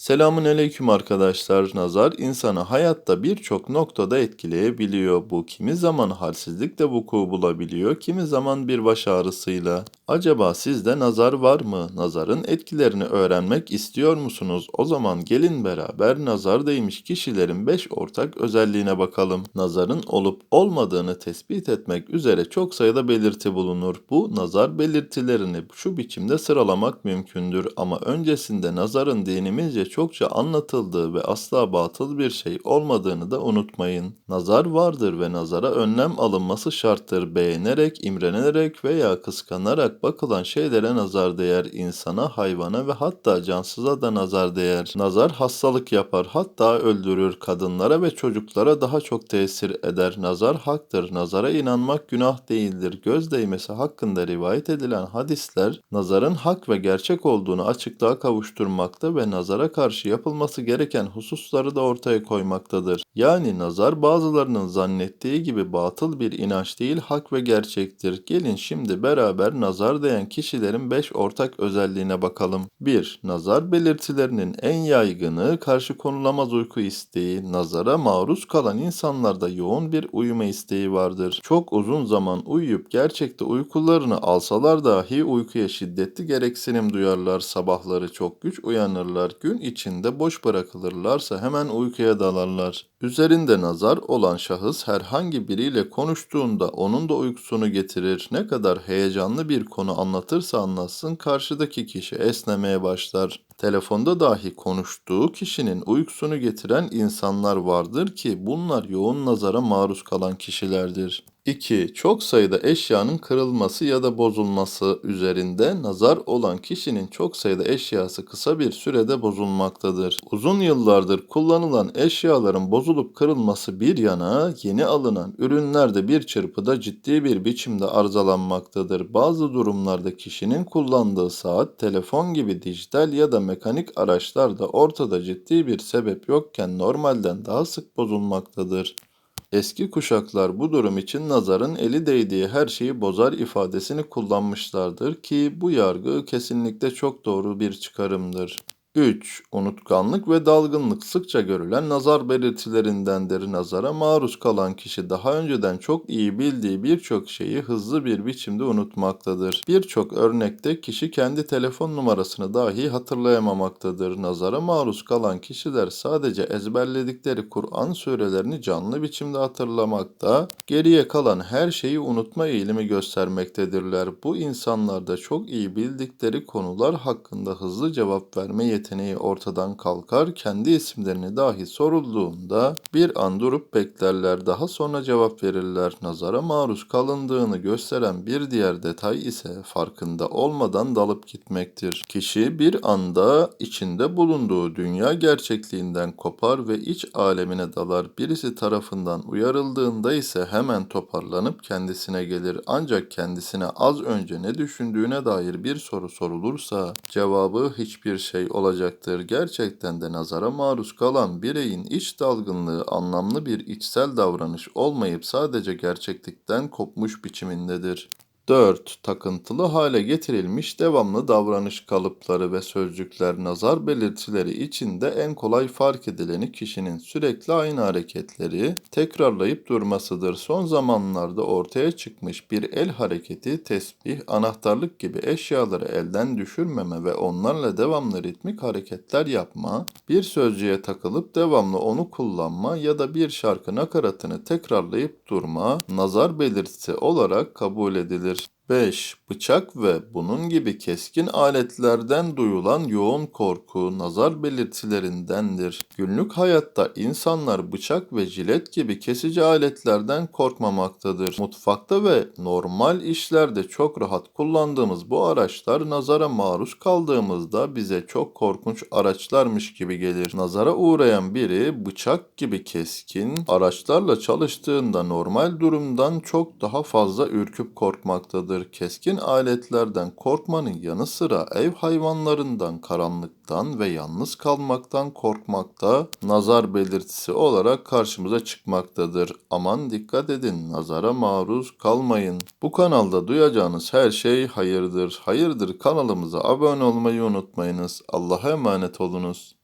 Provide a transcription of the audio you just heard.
Selamun aleyküm arkadaşlar. Nazar insanı hayatta birçok noktada etkileyebiliyor. Bu kimi zaman halsizlikle vuku bulabiliyor, kimi zaman bir baş ağrısıyla. Acaba sizde nazar var mı? Nazarın etkilerini öğrenmek istiyor musunuz? O zaman gelin beraber nazar değmiş kişilerin 5 ortak özelliğine bakalım. Nazarın olup olmadığını tespit etmek üzere çok sayıda belirti bulunur. Bu nazar belirtilerini şu biçimde sıralamak mümkündür ama öncesinde nazarın dinimizce çokça anlatıldığı ve asla batıl bir şey olmadığını da unutmayın. Nazar vardır ve nazara önlem alınması şarttır. Beğenerek, imrenerek veya kıskanarak bakılan şeylere nazar değer. insana, hayvana ve hatta cansıza da nazar değer. Nazar hastalık yapar, hatta öldürür. Kadınlara ve çocuklara daha çok tesir eder. Nazar haktır. Nazara inanmak günah değildir. Göz değmesi hakkında rivayet edilen hadisler nazarın hak ve gerçek olduğunu açıklığa kavuşturmakta ve nazara karşı yapılması gereken hususları da ortaya koymaktadır. Yani nazar bazılarının zannettiği gibi batıl bir inanç değil hak ve gerçektir. Gelin şimdi beraber nazar değen kişilerin 5 ortak özelliğine bakalım. 1. Nazar belirtilerinin en yaygını karşı konulamaz uyku isteği. Nazara maruz kalan insanlarda yoğun bir uyuma isteği vardır. Çok uzun zaman uyuyup gerçekte uykularını alsalar dahi uykuya şiddetli gereksinim duyarlar. Sabahları çok güç uyanırlar. Gün içinde boş bırakılırlarsa hemen uykuya dalarlar. Üzerinde nazar olan şahıs herhangi biriyle konuştuğunda onun da uykusunu getirir. Ne kadar heyecanlı bir konu anlatırsa anlatsın karşıdaki kişi esnemeye başlar. Telefonda dahi konuştuğu kişinin uykusunu getiren insanlar vardır ki bunlar yoğun nazara maruz kalan kişilerdir. 2. Çok sayıda eşyanın kırılması ya da bozulması üzerinde nazar olan kişinin çok sayıda eşyası kısa bir sürede bozulmaktadır. Uzun yıllardır kullanılan eşyaların bozulup kırılması bir yana yeni alınan ürünlerde bir çırpıda ciddi bir biçimde arızalanmaktadır. Bazı durumlarda kişinin kullandığı saat, telefon gibi dijital ya da mekanik araçlarda ortada ciddi bir sebep yokken normalden daha sık bozulmaktadır. Eski kuşaklar bu durum için nazarın eli değdiği her şeyi bozar ifadesini kullanmışlardır ki bu yargı kesinlikle çok doğru bir çıkarımdır. 3. Unutkanlık ve dalgınlık sıkça görülen nazar belirtilerindendir. Nazara maruz kalan kişi daha önceden çok iyi bildiği birçok şeyi hızlı bir biçimde unutmaktadır. Birçok örnekte kişi kendi telefon numarasını dahi hatırlayamamaktadır. Nazara maruz kalan kişiler sadece ezberledikleri Kur'an surelerini canlı biçimde hatırlamakta, geriye kalan her şeyi unutma eğilimi göstermektedirler. Bu insanlarda çok iyi bildikleri konular hakkında hızlı cevap verme yeteneği yeteneği ortadan kalkar, kendi isimlerini dahi sorulduğunda bir an durup beklerler, daha sonra cevap verirler. Nazara maruz kalındığını gösteren bir diğer detay ise farkında olmadan dalıp gitmektir. Kişi bir anda içinde bulunduğu dünya gerçekliğinden kopar ve iç alemine dalar. Birisi tarafından uyarıldığında ise hemen toparlanıp kendisine gelir. Ancak kendisine az önce ne düşündüğüne dair bir soru sorulursa cevabı hiçbir şey olacak olacaktır. Gerçekten de nazara maruz kalan bireyin iç dalgınlığı anlamlı bir içsel davranış olmayıp sadece gerçeklikten kopmuş biçimindedir. 4. Takıntılı hale getirilmiş devamlı davranış kalıpları ve sözcükler nazar belirtileri içinde en kolay fark edileni kişinin sürekli aynı hareketleri tekrarlayıp durmasıdır. Son zamanlarda ortaya çıkmış bir el hareketi, tesbih, anahtarlık gibi eşyaları elden düşürmeme ve onlarla devamlı ritmik hareketler yapma, bir sözcüğe takılıp devamlı onu kullanma ya da bir şarkı nakaratını tekrarlayıp durma nazar belirtisi olarak kabul edilir. 5. Bıçak ve bunun gibi keskin aletlerden duyulan yoğun korku nazar belirtilerindendir. Günlük hayatta insanlar bıçak ve jilet gibi kesici aletlerden korkmamaktadır. Mutfakta ve normal işlerde çok rahat kullandığımız bu araçlar nazara maruz kaldığımızda bize çok korkunç araçlarmış gibi gelir. Nazara uğrayan biri bıçak gibi keskin araçlarla çalıştığında normal durumdan çok daha fazla ürküp korkmaktadır. Keskin aletlerden korkmanın yanı sıra ev hayvanlarından karanlıktan ve yalnız kalmaktan korkmakta nazar belirtisi olarak karşımıza çıkmaktadır. Aman dikkat edin nazara maruz kalmayın. Bu kanalda duyacağınız her şey hayırdır. Hayırdır kanalımıza abone olmayı unutmayınız. Allah'a emanet olunuz.